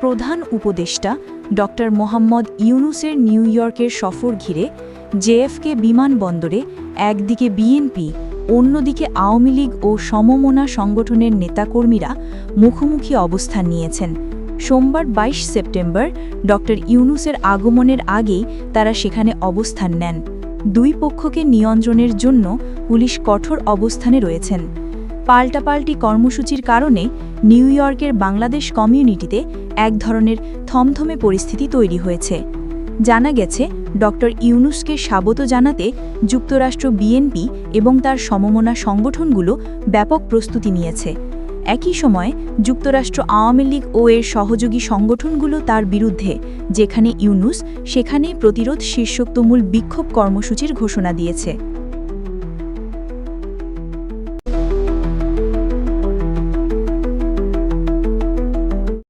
প্রধান উপদেষ্টা ড মোহাম্মদ ইউনুসের নিউ ইয়র্কের সফর ঘিরে জেএফকে বিমানবন্দরে একদিকে বিএনপি, অন্যদিকে আওয়ামী লীগ ও সমমনা সংগঠনের নেতাকর্মীরা মুখোমুখি অবস্থান নিয়েছেন। সোমবার ২২ সেপ্টেম্বর ড ইউনুসের আগমনের আগেই তারা সেখানে অবস্থান নেন। দুই পক্ষকে নিয়ন্ত্রণের জন্য পুলিশ কঠোর অবস্থানে রয়েছেন। পাল্টাপাল্টি কর্মসূচির কারণে নিউ ইয়র্কের বাংলাদেশ কমিউনিটিতে এক ধরনের থমথমে পরিস্থিতি তৈরি হয়েছে। জানা গেছে ডক্টর ইউনুসকে স্বাগত জানাতে যুক্তরাষ্ট্র বিএনপি এবং তার সমমনা সংগঠনগুলো ব্যাপক প্রস্তুতি নিয়েছে। একই সময় যুক্তরাষ্ট্র আওয়ামী লীগ ও এর সহযোগী সংগঠনগুলো তার বিরুদ্ধে, যেখানে ইউনুস সেখানে প্রতিরোধ শীর্ষক তুমুল বিক্ষোভ কর্মসূচির ঘোষণা দিয়েছে।